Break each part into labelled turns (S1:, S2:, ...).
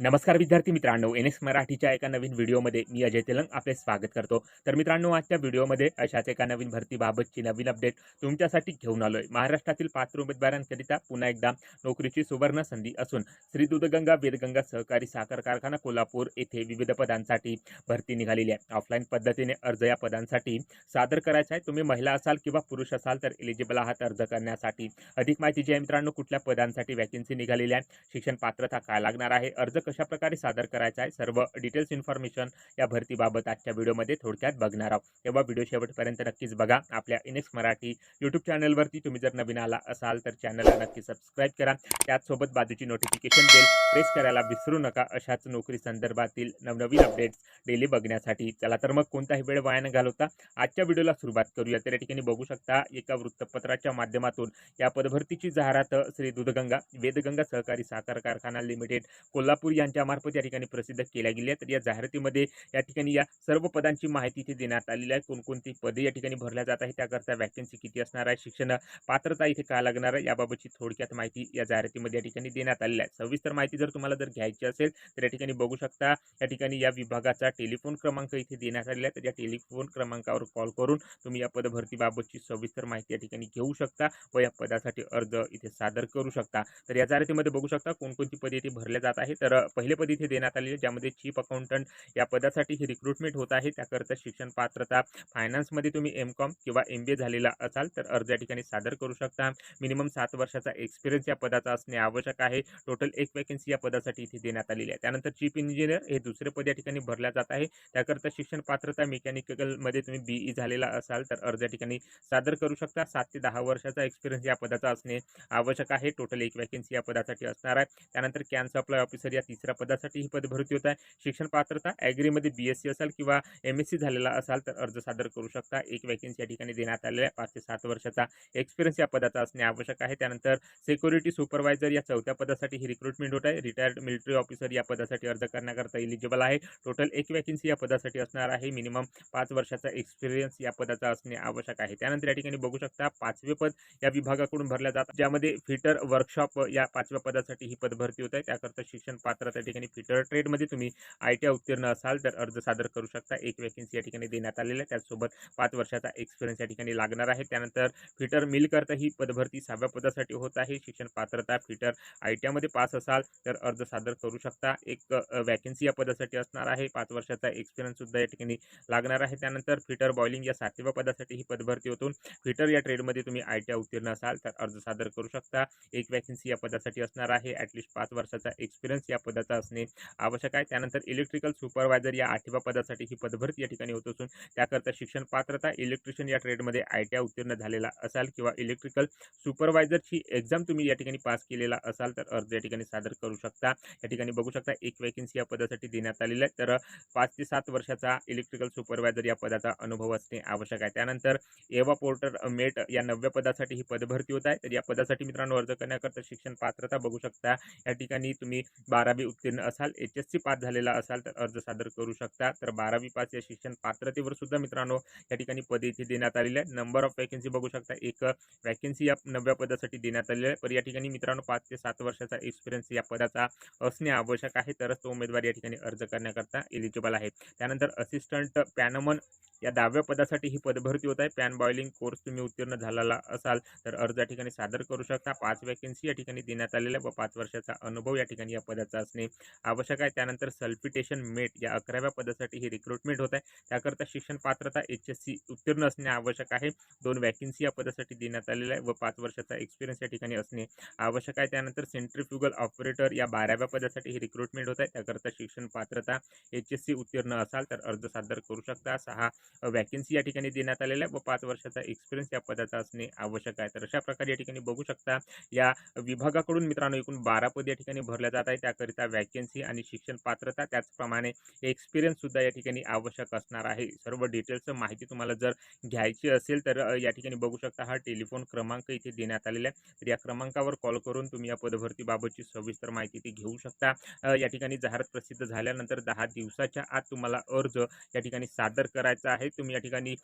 S1: नमस्कार विद्यार्थी मित्रांनो. एन एस मराठीच्या एका नवीन व्हिडिओमध्ये मी अजय तेलंग आपले स्वागत करतो. तर मित्रांनो आजच्या व्हिडिओमध्ये अशाच एका नवीन भरतीबाबतची नवीन अपडेट तुमच्यासाठी घेऊन आलोय. महाराष्ट्रातील पात्र उमेदवारांकरिता पुन्हा एकदा नोकरीची सुवर्ण संधी असून श्री दूधगंगा वेदगंगा सहकारी साखर कारखाना कोल्हापूर येथे विविध पदांसाठी भरती निघालेली आहे. ऑफलाईन पद्धतीने अर्ज या पदांसाठी सादर करायचा आहे. तुम्ही महिला असाल किंवा पुरुष असाल तर एलिजिबल आहात अर्ज करण्यासाठी. अधिक माहिती जी आहे मित्रांनो कुठल्या पदांसाठी वॅकेन्सी निघालेली आहे? शिक्षण पात्रता काय लागणार आहे? अर्ज कशा प्रकारे सादर करायचा आहे सर्व डिटेल्स इन्फॉर्मेशन या भरतीबाबत आजच्या व्हिडिओमध्ये थोडक्यात बघणार आहोत. तेव्हा व्हिडिओ शेवटपर्यंत नक्कीच बघा. आपल्या इनेक्स मराठी यूट्यूब चॅनलवरती तुम्ही जर नवीन आला असाल तर चॅनलला नक्की सबस्क्राईब करा. त्याचसोबत बाजूची नोटिफिकेशन बेल प्रेस करायला विसरू नका. अशाच नोकरी संदर्भातील नवनवीन अपडेट्स डेली बघण्यासाठी. चला तर मग कोणताही वेळ वाया न घालवता आजच्या व्हिडिओला सुरुवात करूया. तर या ठिकाणी बघू शकता एका वृत्तपत्राच्या माध्यमातून या पदभरतीची जाहिरात श्री दूधगंगा वेदगंगा सहकारी साखर कारखाना लिमिटेड कोल्हापूर यांच्यामार्फत या ठिकाणी प्रसिद्ध केल्या गेल्या तर या जाहिरातीमध्ये या ठिकाणी या सर्व पदांची माहिती इथे देण्यात आलेली आहे. कोणकोणती पदे या ठिकाणी भरल्या जात आहे त्याकरता वॅकन्सी किती असणार आहे शिक्षण पात्रता इथे काय लागणार आहे याबाबतची थोडक्यात माहिती या जाहिरातीमध्ये या ठिकाणी देण्यात आलेली आहे. सविस्तर माहिती जर तुम्हाला जर घ्यायची असेल तर या ठिकाणी बघू शकता या ठिकाणी या विभागाचा टेलिफोन क्रमांक इथे देण्यात आलेला आहे. तर या टेलिफोन क्रमांकावर कॉल करून तुम्ही या पदभरतीबाबतची सविस्तर माहिती या ठिकाणी घेऊ शकता व या पदासाठी अर्ज इथे सादर करू शकता. तर या जाहिरातीमध्ये बघू शकता कोणकोणती पदे इथे भरल्या जात आहे तर पहिले पद इथे देण्यात आलेले ज्यामध्ये चीफ अकाउंटंट या पदासाठी ही रिक्रुटमेंट होत आहे. त्याकरता शिक्षण पात्रता फायनान्समध्ये तुम्ही एम कॉम किंवा एम बी ए झालेला असाल तर अर्ज या ठिकाणी सादर करू शकता. मिनिमम सात वर्षाचा एक्सपिरियन्स या पदाचा असणे आवश्यक आहे. टोटल एक वॅकन्सी या पदासाठी इथे देण्यात आलेली आहे. त्यानंतर चीफ इंजिनियर हे दुसरे पद या ठिकाणी भरल्या जात आहे. त्याकरता शिक्षण पात्रता मेकॅनिकलमध्ये तुम्ही बी ई झालेला असाल तर अर्ज या ठिकाणी सादर करू शकता. सात ते दहा वर्षाचा एक्सपिरियन्स या पदाचा असणे आवश्यक आहे. टोटल एक वॅकन्सी या पदासाठी असणार आहे. त्यानंतर कॅन सप्लाय ऑफिसर या तिसऱ्या पदासाठी ही पद भरती होत आहे शिक्षण पात्रता ॲग्रीमध्ये बी एस सी असाल किंवा एम एस सी झालेला असाल तर अर्ज सादर करू शकता. एक वॅकन्सी या ठिकाणी देण्यात आलेला आहे पाच ते सात वर्षाचा एक्सपिरियन्स या पदाचा असणे आवश्यक आहे. त्यानंतर सिक्युरिटी सुपरवायझर या चौथ्या पदासाठी ही रिक्रुटमेंट होत आहे. रिटायर्ड मिलिटरी ऑफिसर या पदासाठी अर्ज करण्याकरता इलिजिबल आहे. टोटल एक वॅकन्सी या पदासाठी असणार आहे. मिनिमम पाच वर्षाचा एक्सपिरियन्स या पदाचा असणे आवश्यक आहे. त्यानंतर या ठिकाणी बघू शकता पाचवे पद या विभागाकडून भरल्या जातात ज्यामध्ये फिटर वर्कशॉप या पाचव्या पदासाठी ही पद भरती होत आहे त्याकरता शिक्षण पात्र त्या ठिकाणी फिटर ट्रेडमध्ये तुम्ही आय टी उत्तीर्ण असाल तर अर्ज सादर करू शकता. एक वॅकन्सी या ठिकाणी देण्यात आलेली आहे त्याचसोबत पाच वर्षाचा एक्सपिरियन्स या ठिकाणी लागणार आहे. त्यानंतर फिटर मिलकरता ही पदभरती सहाव्या पदासाठी होत आहे. शिक्षण पात्रता फिटर आय टी आयमध्ये पास असाल तर अर्ज सादर करू शकता. एक वॅकन्सी या पदासाठी असणार आहे. पाच वर्षाचा एक्सपिरियन्ससुद्धा या ठिकाणी लागणार आहे. त्यानंतर फिटर बॉलिंग या सातव्या पदासाठी ही पदभरती होतून फिटर या ट्रेडमध्ये तुम्ही आय टी आय उत्तीर्ण असाल तर अर्ज सादर करू शकता. एक वॅकन्सी या पदासाठी असणार आहे. ॲटलिस्ट पाच वर्षाचा एक्सपिरियन्स या पदाचा असणे आवश्यक आहे. त्यानंतर इलेक्ट्रिकल सुपरवायझर या आठव्या पदासाठी ही पदभरती या ठिकाणी होत असून त्याकरता शिक्षण पात्रता इलेक्ट्रिशियन या ट्रेडमध्ये आय टी आय उत्तीर्ण झालेला असाल किंवा इलेक्ट्रिकल सुपरवायझरची एक्झाम तुम्ही या ठिकाणी पास केलेला असाल तर अर्ज या ठिकाणी सादर करू शकता. या ठिकाणी बघू शकता एक वॅकन्सी या पदासाठी देण्यात आलेली आहे. तर पाच ते सात वर्षाचा इलेक्ट्रिकल सुपरवायझर या पदाचा अनुभव असणे आवश्यक आहे. त्यानंतर एवा पोर्टर मेट या नवव्या पदासाठी ही पदभरती होत आहे. तर या पदासाठी मित्रांनो अर्ज करण्याकरता शिक्षण पात्रता बघू शकता. या ठिकाणी तुम्ही बारावी उत्तीर्ण असाल एच एस सी पास झालेला असाल तर अर्ज सादर करू शकता. तर बारावी पास या शिक्षण पात्रतेवर सुद्धा मित्रांनो या ठिकाणी पदे इथे देण्यात आलेले आहे नंबर ऑफ वॅकन्सी बघू शकता. एक वॅकन्सी या नव्या पदासाठी देण्यात आलेली आहे पण या ठिकाणी मित्रांनो पाच ते सात वर्षाचा एक्सपिरियन्स या पदाचा असणे आवश्यक आहे. तरच तो उमेदवार या ठिकाणी अर्ज करण्याकरता एलिजिबल आहे. त्यानंतर असिस्टंट पॅनमन या दहाव्या पदासाठी ही पदभरती होत आहे. पॅन बॉइलिंग कोर्स तुम्ही उत्तीर्ण झालेला असाल तर अर्ज या ठिकाणी सादर करू शकता. पाच वॅकन्सी या ठिकाणी देण्यात आलेल्या व पाच वर्षाचा अनुभव या ठिकाणी या पदाचा असणे आवश्यक आहे. त्यानंतर सल्पिटेशन मेट या अकराव्या पदासाठी ही रिक्रुटमेंट होत आहे. त्याकरता शिक्षण पात्रता एच एस सी उत्तीर्ण असणे आवश्यक आहे. दोन वॅकन्सी या पदासाठी देण्यात आलेल्या आहे व पाच वर्षाचा एक्सपिरियन्स या ठिकाणी असणे आवश्यक आहे. त्यानंतर सेंट्रिफ्युगल ऑपरेटर या बाराव्या पदासाठी ही रिक्रुटमेंट होत आहे. त्याकरता शिक्षण पात्रता एच एस सी उत्तीर्ण असाल तर अर्ज सादर करू शकता. सहा वॅकन्सी या ठिकाणी देण्यात आलेल्या आहे व पाच वर्षाचा एक्सपिरियन्स या पदाचा असणे आवश्यक आहे. तर अशा प्रकारे या ठिकाणी बघू शकता या विभागाकडून मित्रांनो एकूण बारा पद या ठिकाणी भरल्या जात आहे त्याकरिता वॅकन्सी आणि शिक्षण पात्रता त्याचप्रमाणे एक्सपिरियन्स सुद्धा या ठिकाणी आवश्यक असणार आहे. सर्व डिटेल्स माहिती तुम्हाला जर घ्यायची असेल तर या ठिकाणी बघू शकता हा टेलिफोन क्रमांक इथे देण्यात आलेला आहे. तर या क्रमांकावर कॉल करून तुम्ही या पदभरतीबाबतची सविस्तर माहिती ती घेऊ शकता. या ठिकाणी जाहिरात प्रसिद्ध झाल्यानंतर दहा दिवसाच्या आत तुम्हाला अर्ज या ठिकाणी सादर करायचा आहे. तुम्ही या ठिकाणी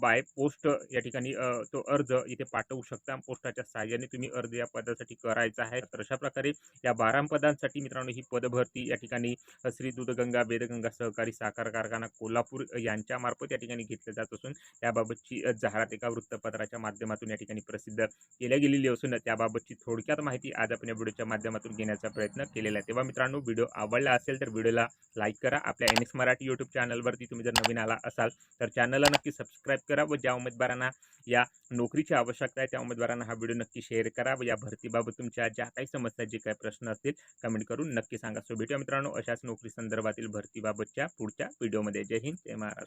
S1: बाय पोस्ट या ठिकाणी तो अर्ज इथे पाठवू शकता. पोस्टाच्या सहाय्याने तुम्ही अर्ज या पदासाठी करायचा आहे. तर अशा प्रकारे या बारा पदांसाठी मित्रांनो ही पदभरती या ठिकाणी श्री दूधगंगा वेदगंगा सहकारी साखर कारखाना कोल्हापूर यांच्यामार्फत या ठिकाणी घेतल्या जात असून त्याबाबतची जाहिरात एका वृत्तपत्राच्या माध्यमातून या ठिकाणी प्रसिद्ध केल्या गेलेली असून त्याबाबतची थोडक्यात माहिती आज आपण या व्हिडिओच्या माध्यमातून घेण्याचा प्रयत्न केलेला आहे. तेव्हा मित्रांनो व्हिडिओ आवडला असेल तर व्हिडिओला लाईक करा. आपल्या एन एस मराठी यूट्यूब चॅनलवरती तुम्ही जर नवीन आला असाल तर चॅनलला नक्की सबस्क्राईब करा व ज्या उमेदवारांना या नोकरीची आवश्यकता आहे त्या उमेदवारांना हा व्हिडिओ नक्की शेअर करा व या भरतीबाबत तुमच्या ज्या काही समस्या जे काही प्रश्न असतील कमेंट करून नक्की सांगा. सो भेटूया मित्रांनो अशाच नोकरी संदर्भातील भरतीबाबतच्या पुढच्या व्हिडिओमध्ये जय हिंद जय महाराष्ट्र.